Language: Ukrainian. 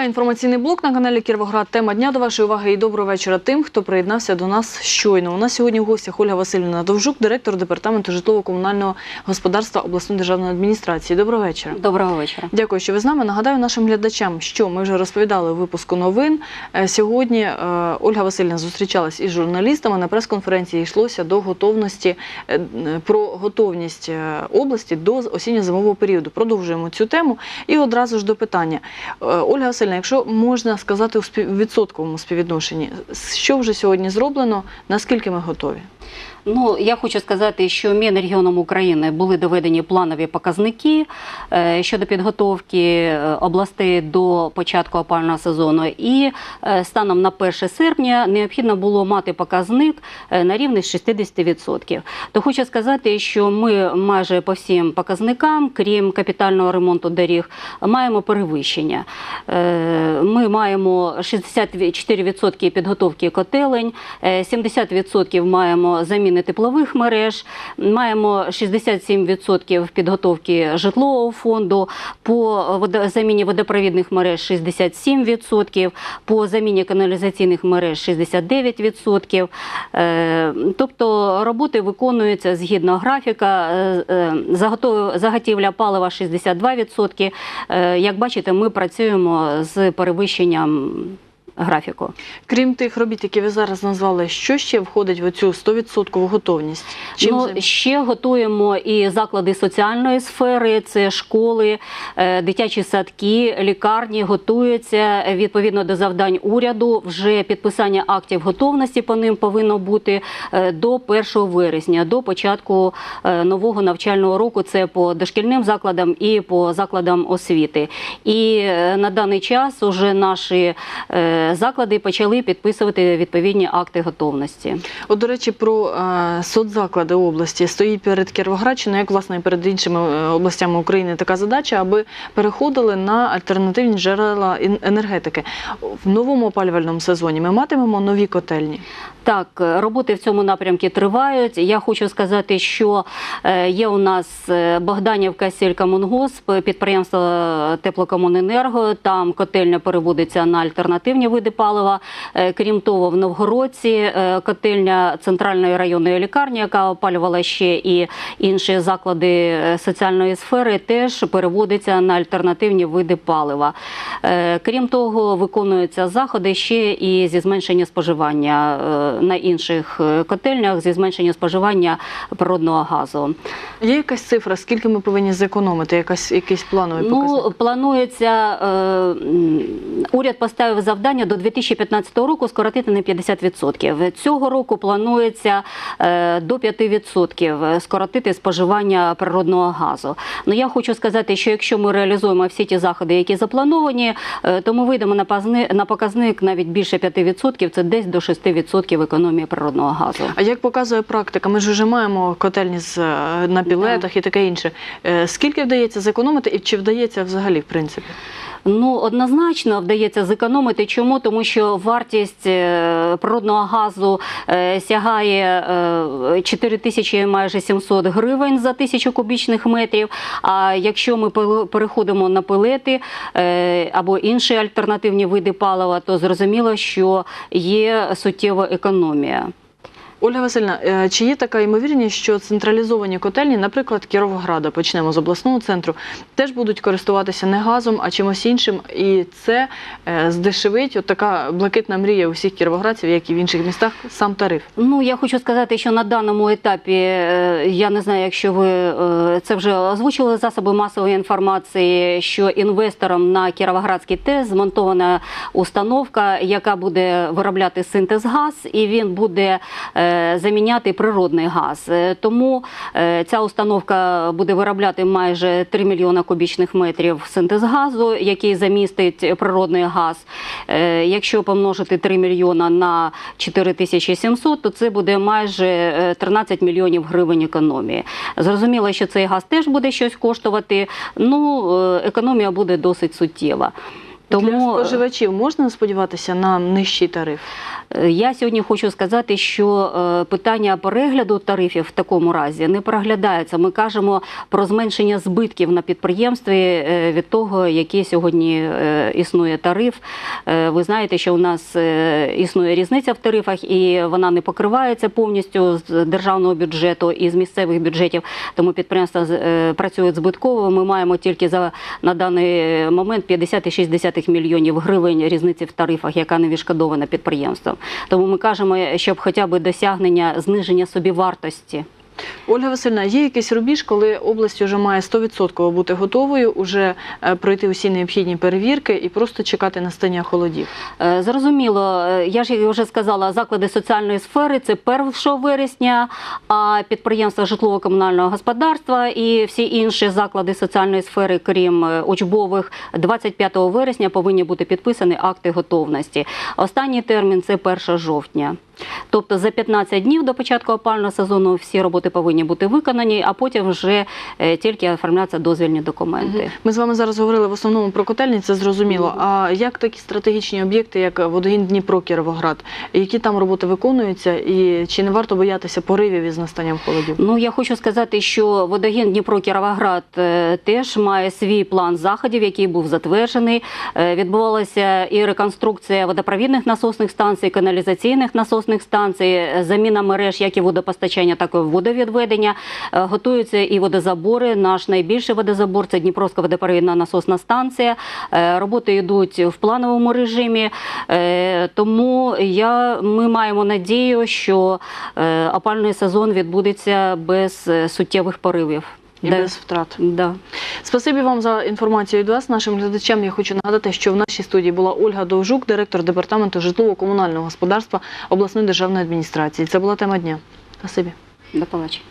Триває інформаційний блок на каналі Кіровоград. Тема дня до вашої уваги і доброго вечора тим, хто приєднався до нас щойно. У нас сьогодні в гостях Ольга Васильівна Довжук, директор департаменту житлово-комунального господарства обласної державної адміністрації. Доброго вечора. Доброго вечора. Дякую, що ви з нами. Нагадаю нашим глядачам, що ми вже розповідали у випуску новин. Е, Сьогодні е, Ольга Васильівна зустрічалась із журналістами. На прес-конференції йшлося до готовності е, про готовність області до осінньо-зимового періоду. Продовжуємо цю тему і одразу ж до питання. Ольга Васильівна, якщо можна сказати у відсотковому співвідношенні, що вже сьогодні зроблено, наскільки ми готові? Ну я хочу сказати, що Мінрегіоном України були доведені планові показники е, щодо підготовки е, областей до початку опального сезону. І е, станом на 1 серпня необхідно було мати показник на рівні 60%. То хочу сказати, що ми майже по всім показникам, крім капітального ремонту доріг, маємо перевищення. Ми маємо 64% підготовки котелень, е, 70% маємо заміни теплових мереж, маємо 67% підготовки житлового фонду, по заміні водопровідних мереж 67%, по заміні каналізаційних мереж 69%. Е, Тобто роботи виконуються згідно графіка, Е, е, заготівля палива 62%. Е, Як бачите, ми працюємо з перевищенням графіку. Крім тих робіт, які ви зараз назвали, що ще входить в цю 100% готовність? Чим ну, ще готуємо і заклади соціальної сфери, це школи, е, дитячі садки, лікарні готуються відповідно до завдань уряду. Вже підписання актів готовності по ним повинно бути е, до 1 вересня, до початку е, нового навчального року. Це по дошкільним закладам і по закладам освіти. І на даний час уже наші заклади почали підписувати відповідні акти готовності. От, до речі, про е, соцзаклади області стоїть перед Кіровоградщиною, як власне і перед іншими е, областями України така задача, аби переходили на альтернативні джерела енергетики. В новому опалювальному сезоні ми матимемо нові котельні. Так, е, роботи в цьому напрямку тривають. Я хочу сказати, що є у нас Богданівка Сількомунгосп, підприємство Теплокомуненерго. Там котельня переводиться на альтернативні види палива. Е, Крім того, в Новгородці е, котельня центральної районної лікарні, яка опалювала ще і інші заклади е, соціальної сфери, теж переводиться на альтернативні види палива. Крім того, виконуються заходи ще і зі зменшення споживання на інших котельнях, зі зменшення споживання природного газу. Є якась цифра, скільки ми повинні зекономити, якась якийсь плановий показник? Ну, планується, уряд поставив завдання до 2015 року скоротити на 50%. Цього року планується е, до 5% скоротити споживання природного газу. Ну, я хочу сказати, що якщо ми реалізуємо всі ті заходи, які заплановані, е, то ми вийдемо на показник навіть більше 5%, це десь до 6% економії природного газу. А як показує практика, ми ж вже маємо котельні з е, на пілетах і таке інше. Скільки вдається зекономити, і чи вдається взагалі в принципі? Ну, однозначно вдається зекономити. Чому? Тому що вартість е, природного газу е, сягає е, 4 тисячі майже 700 гривень за тисячу кубічних метрів. А якщо ми переходимо на пелети е, або інші альтернативні види палива, то зрозуміло, що є суттєва економія. Ольга Васильівна, е, чи є така ймовірність, що централізовані котельні, наприклад, Кіровограда, почнемо з обласного центру, теж будуть користуватися не газом, а чимось іншим, і це е, здешевить от така блакитна мрія усіх кіровоградців, як і в інших містах, сам тариф. Ну, я хочу сказати, що на даному етапі е, я не знаю, якщо ви це вже озвучили засоби масової інформації, що інвестором на Кіровоградський ТЕС змонтована установка, яка буде виробляти синтез газ, і він буде заміняти природний газ. Е, Тому е, ця установка буде виробляти майже 3 мільйона кубічних метрів синтез газу, який замістить природний газ. Е, Якщо помножити 3 мільйона на 4700, то це буде майже е, 13 мільйонів гривень економії. Зрозуміло, що цей газ теж буде щось коштувати. Ну, економія буде досить суттєва. Для Тому споживачів можна сподіватися на нижчий тариф? Е, Я сьогодні хочу сказати, що е, питання перегляду тарифів в такому разі не переглядається. Ми кажемо про зменшення збитків на підприємстві е, від того, який сьогодні е, існує тариф. Е, Ви знаєте, що у нас е, існує різниця в тарифах, і вона не покривається повністю з державного бюджету і з місцевих бюджетів. Тому підприємства е, працюють збитково. Ми маємо тільки за на даний момент 50,6 мільйонів гривень різниці в тарифах, яка не відшкодована підприємством. Тому ми кажемо, щоб хоча б досягнення зниження собівартості. Ольга Васильівна, є якийсь рубіж, коли область вже має 100% бути готовою, уже е, пройти усі необхідні перевірки і просто чекати настання холодів? Е, Зрозуміло, е, я ж вже сказала, заклади соціальної сфери це 1 вересня, а підприємства житлово-комунального господарства і всі інші заклади соціальної сфери, крім учбових, 25 вересня повинні бути підписані акти готовності. Останній термін це 1 жовтня. Тобто за 15 днів до початку опального сезону всі роботи повинні бути виконані, а потім вже е, тільки оформляться дозвільні документи. Ми з вами зараз говорили в основному про котельні, це зрозуміло. А як такі стратегічні об'єкти, як водогін Дніпро Кіровоград, які там роботи виконуються, і чи не варто боятися поривів із настанням холодів? Ну я хочу сказати, що водогін Дніпро Кіровоград е, теж має свій план заходів, який був затверджений. Е, Відбувалася і реконструкція водопровідних насосних станцій, каналізаційних насосних станцій, е, заміна мереж як і водопостачання, так і водовідведення. Е, Готуються і водозабори. Наш найбільший водозабор це Дніпровська водопровідна насосна станція. Е, Роботи йдуть в плановому режимі. Тому я, ми маємо надію, що опальний сезон відбудеться без суттєвих поривів. І Да. без втрат. Да. Спасибі вам за інформацію від вас. Нашим глядачам я хочу нагадати, що в нашій студії була Ольга Довжук, директор департаменту житлово-комунального господарства обласної державної адміністрації. Це була тема дня. Спасибі. До побачення.